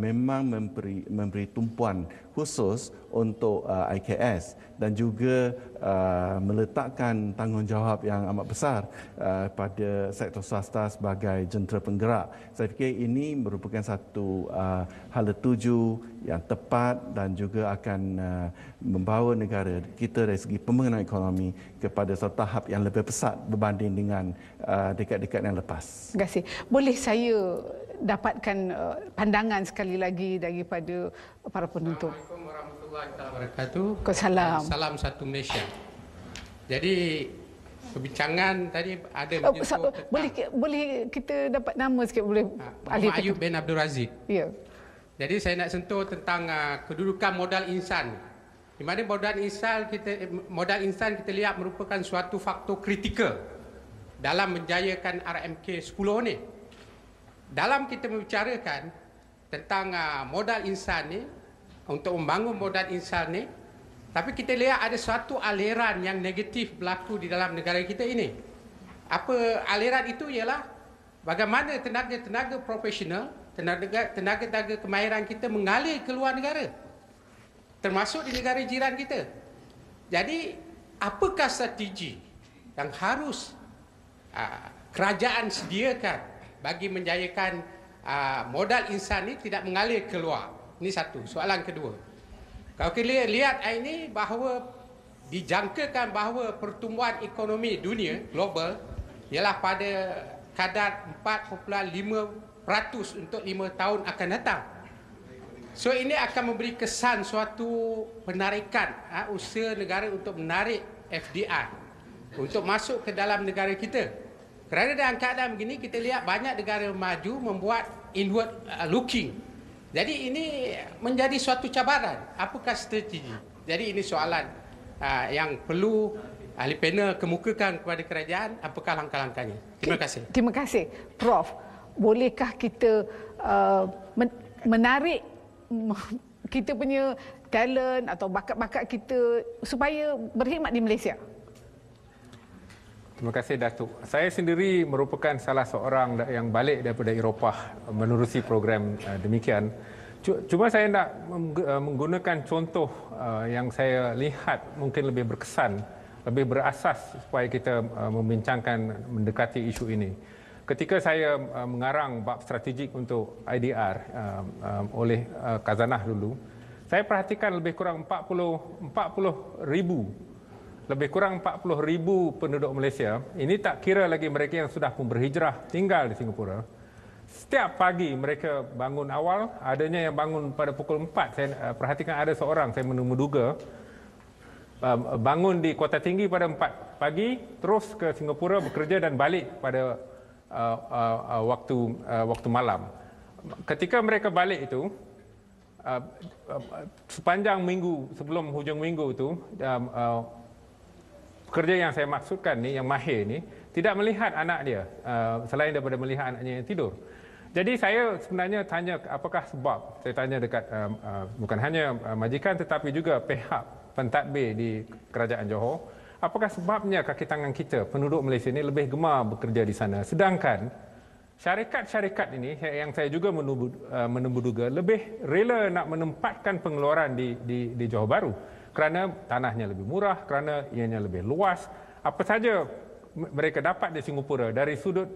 memang memberi memberi tumpuan khusus untuk uh, IKS dan juga uh, meletakkan tanggungjawab yang amat besar uh, pada sektor swasta sebagai jentera penggerak. Saya fikir ini merupakan satu uh, hala tuju yang tepat dan juga akan uh, membawa negara kita dari segi pembangunan ekonomi kepada satu tahap yang lebih pesat berbanding dengan uh, dekat-dekat yang lepas. Terima kasih. Boleh saya dapatkan uh, pandangan sekali lagi daripada para penuntut. Assalamualaikum warahmatullahi wabarakatuh. Salam. Salam satu Malaysia. Jadi perbincangan tadi ada menyebut sa- tentang boleh boleh kita dapat nama sikit boleh Ah, Muhammad Ayub bin Abdul Razak. Ya. Jadi saya nak sentuh tentang uh, kedudukan modal insan. Di mana modal insan kita eh, modal insan kita lihat merupakan suatu faktor kritikal dalam menjayakan RMK 10 ni. Dalam kita membicarakan tentang uh, modal insan ni untuk membangun modal insan ni tapi kita lihat ada suatu aliran yang negatif berlaku di dalam negara kita ini. Apa aliran itu ialah bagaimana tenaga-tenaga profesional, tenaga tenaga kemahiran kita mengalir ke luar negara. Termasuk di negara jiran kita. Jadi, apakah strategi yang harus uh, kerajaan sediakan bagi menjayakan uh, modal insan ini tidak mengalir keluar? Ini satu. Soalan kedua. Kalau kita lihat hari ini bahawa dijangkakan bahawa pertumbuhan ekonomi dunia global ialah pada kadar 4.5% untuk 5 tahun akan datang. So ini akan memberi kesan suatu penarikan ha, usaha negara untuk menarik FDI untuk masuk ke dalam negara kita. Kerana dalam keadaan begini kita lihat banyak negara maju membuat inward uh, looking. Jadi ini menjadi suatu cabaran. Apakah strategi? Jadi ini soalan uh, yang perlu ahli panel kemukakan kepada kerajaan apakah langkah-langkahnya. Terima kasih. Terima kasih. Prof, bolehkah kita uh, men- menarik kita punya talent atau bakat-bakat kita supaya berkhidmat di Malaysia? Terima kasih Datuk. Saya sendiri merupakan salah seorang yang balik daripada Eropah menerusi program uh, demikian. Cu- Cuma saya nak uh, menggunakan contoh uh, yang saya lihat mungkin lebih berkesan, lebih berasas supaya kita uh, membincangkan mendekati isu ini. Ketika saya uh, mengarang bab strategik untuk IDR uh, uh, oleh uh, Kazanah dulu, saya perhatikan lebih kurang 40 40 ribu lebih kurang 40 ribu penduduk Malaysia. Ini tak kira lagi mereka yang sudah pun berhijrah tinggal di Singapura. Setiap pagi mereka bangun awal, adanya yang bangun pada pukul 4. Saya uh, perhatikan ada seorang, saya menduga, uh, bangun di Kota Tinggi pada 4 pagi, terus ke Singapura bekerja dan balik pada uh, uh, uh, waktu uh, waktu malam. Ketika mereka balik itu, uh, uh, sepanjang minggu sebelum hujung minggu itu, um, uh, pekerja yang saya maksudkan ni, yang mahir ni, tidak melihat anak dia uh, selain daripada melihat anaknya yang tidur. Jadi saya sebenarnya tanya apakah sebab, saya tanya dekat uh, uh, bukan hanya uh, majikan tetapi juga pihak pentadbir di Kerajaan Johor, apakah sebabnya kaki tangan kita, penduduk Malaysia ini lebih gemar bekerja di sana. Sedangkan syarikat-syarikat ini yang saya juga uh, menubuduga lebih rela nak menempatkan pengeluaran di, di, di Johor Baru kerana tanahnya lebih murah, kerana ianya lebih luas. Apa saja mereka dapat di Singapura dari sudut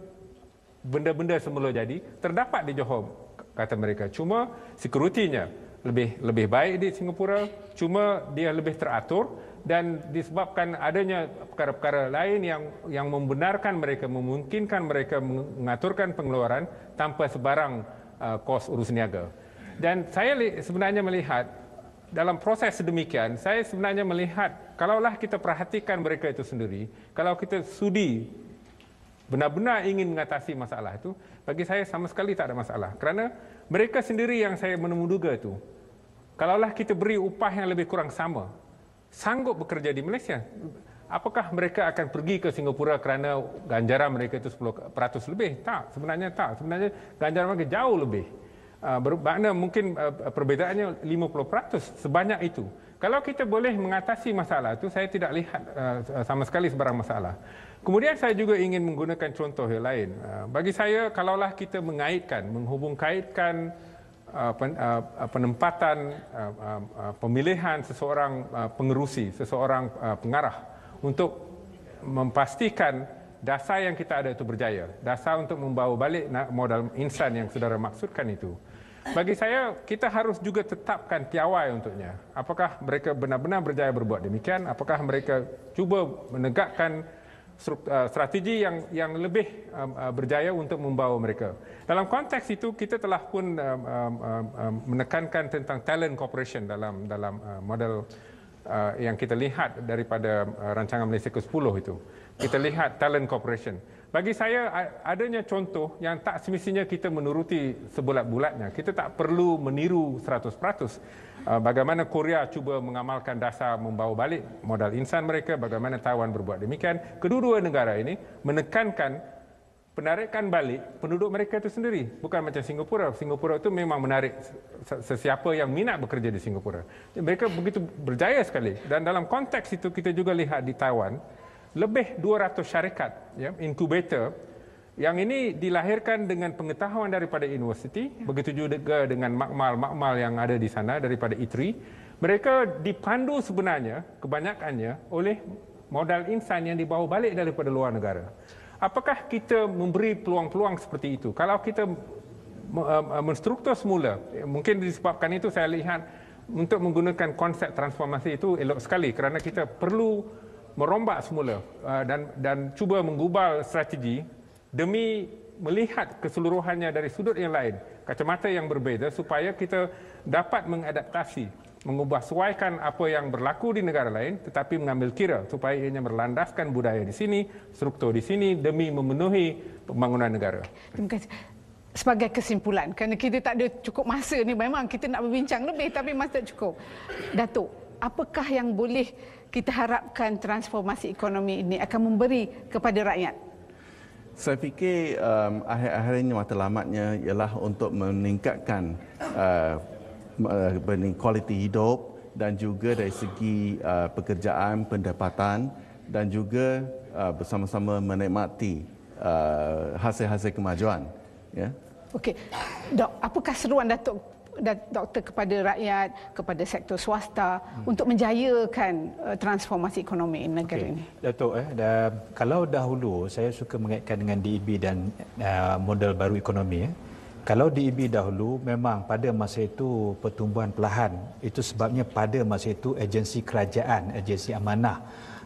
benda-benda semula jadi terdapat di Johor kata mereka. Cuma sekuritinya lebih lebih baik di Singapura, cuma dia lebih teratur dan disebabkan adanya perkara-perkara lain yang yang membenarkan mereka memungkinkan mereka mengaturkan pengeluaran tanpa sebarang uh, kos urus niaga. Dan saya sebenarnya melihat dalam proses sedemikian, saya sebenarnya melihat kalaulah kita perhatikan mereka itu sendiri, kalau kita sudi benar-benar ingin mengatasi masalah itu, bagi saya sama sekali tak ada masalah. Kerana mereka sendiri yang saya menemuduga itu, kalaulah kita beri upah yang lebih kurang sama, sanggup bekerja di Malaysia, apakah mereka akan pergi ke Singapura kerana ganjaran mereka itu 10% lebih? Tak, sebenarnya tak. Sebenarnya ganjaran mereka jauh lebih. Uh, bermakna mungkin uh, perbezaannya 50% sebanyak itu. Kalau kita boleh mengatasi masalah itu, saya tidak lihat uh, sama sekali sebarang masalah. Kemudian saya juga ingin menggunakan contoh yang lain. Bagi saya, kalaulah kita mengaitkan, menghubung uh, uh, penempatan uh, uh, pemilihan seseorang pengerusi, seseorang pengarah untuk memastikan dasar yang kita ada itu berjaya. Dasar untuk membawa balik modal insan yang saudara maksudkan itu. Bagi saya, kita harus juga tetapkan piawai untuknya. Apakah mereka benar-benar berjaya berbuat demikian? Apakah mereka cuba menegakkan strategi yang yang lebih um, uh, berjaya untuk membawa mereka. Dalam konteks itu kita telah pun menekankan tentang talent cooperation dalam dalam model yang kita lihat daripada rancangan Malaysia ke-10 itu. Kita lihat talent cooperation. Bagi saya adanya contoh yang tak semestinya kita menuruti sebulat-bulatnya. Kita tak perlu meniru 100%. Uh, bagaimana Korea cuba mengamalkan dasar membawa balik modal insan mereka, bagaimana Taiwan berbuat demikian. Kedua-dua negara ini menekankan penarikan balik penduduk mereka itu sendiri. Bukan macam Singapura. Singapura itu memang menarik sesiapa yang minat bekerja di Singapura. Mereka begitu berjaya sekali. Dan dalam konteks itu kita juga lihat di Taiwan, lebih 200 syarikat ya, inkubator yang ini dilahirkan dengan pengetahuan daripada universiti, begitu juga dengan makmal-makmal yang ada di sana daripada ITRI. Mereka dipandu sebenarnya kebanyakannya oleh modal insan yang dibawa balik daripada luar negara. Apakah kita memberi peluang-peluang seperti itu? Kalau kita uh, menstruktur semula, mungkin disebabkan itu saya lihat untuk menggunakan konsep transformasi itu elok sekali kerana kita perlu merombak semula uh, dan dan cuba menggubal strategi demi melihat keseluruhannya dari sudut yang lain, kacamata yang berbeza supaya kita dapat mengadaptasi, mengubah sesuaikan apa yang berlaku di negara lain tetapi mengambil kira supaya ianya berlandaskan budaya di sini, struktur di sini demi memenuhi pembangunan negara. Terima kasih. Sebagai kesimpulan, kerana kita tak ada cukup masa ni memang kita nak berbincang lebih tapi masa tak cukup. Datuk, apakah yang boleh kita harapkan transformasi ekonomi ini akan memberi kepada rakyat? Saya fikir um, akhir-akhir ini matlamatnya ialah untuk meningkatkan uh, uh, kualiti hidup dan juga dari segi uh, pekerjaan, pendapatan dan juga uh, bersama-sama menikmati uh, hasil-hasil kemajuan. Ya. Okey. Dok, apakah seruan Datuk doktor kepada rakyat, kepada sektor swasta hmm. untuk menjayakan uh, transformasi ekonomi negara okay. ini. Datuk, eh, dah, kalau dahulu saya suka mengaitkan dengan DEB dan uh, model baru ekonomi. Eh. Kalau DEB dahulu memang pada masa itu pertumbuhan perlahan. Itu sebabnya pada masa itu agensi kerajaan, agensi amanah.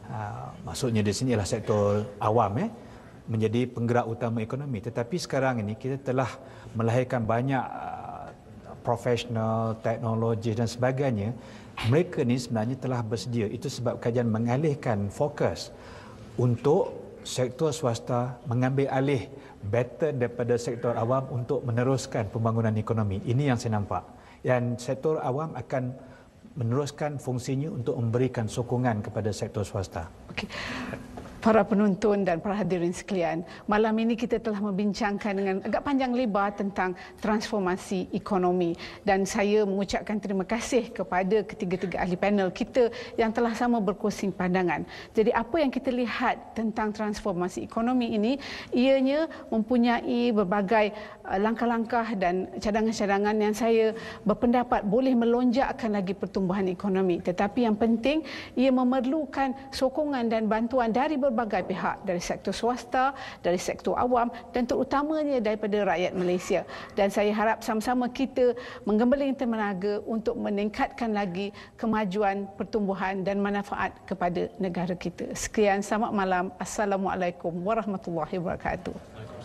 Uh, maksudnya di sini adalah sektor awam eh menjadi penggerak utama ekonomi tetapi sekarang ini kita telah melahirkan banyak uh, profesional, teknologi dan sebagainya, mereka ni sebenarnya telah bersedia. Itu sebab kajian mengalihkan fokus untuk sektor swasta mengambil alih better daripada sektor awam untuk meneruskan pembangunan ekonomi. Ini yang saya nampak. Dan sektor awam akan meneruskan fungsinya untuk memberikan sokongan kepada sektor swasta. Okay para penonton dan para hadirin sekalian. Malam ini kita telah membincangkan dengan agak panjang lebar tentang transformasi ekonomi dan saya mengucapkan terima kasih kepada ketiga-tiga ahli panel kita yang telah sama berkongsi pandangan. Jadi apa yang kita lihat tentang transformasi ekonomi ini ianya mempunyai berbagai uh, langkah-langkah dan cadangan-cadangan yang saya berpendapat boleh melonjakkan lagi pertumbuhan ekonomi. Tetapi yang penting ia memerlukan sokongan dan bantuan dari pihak dari sektor swasta, dari sektor awam dan terutamanya daripada rakyat Malaysia. Dan saya harap sama-sama kita menggembeling tenaga untuk meningkatkan lagi kemajuan pertumbuhan dan manfaat kepada negara kita. Sekian, selamat malam. Assalamualaikum warahmatullahi wabarakatuh.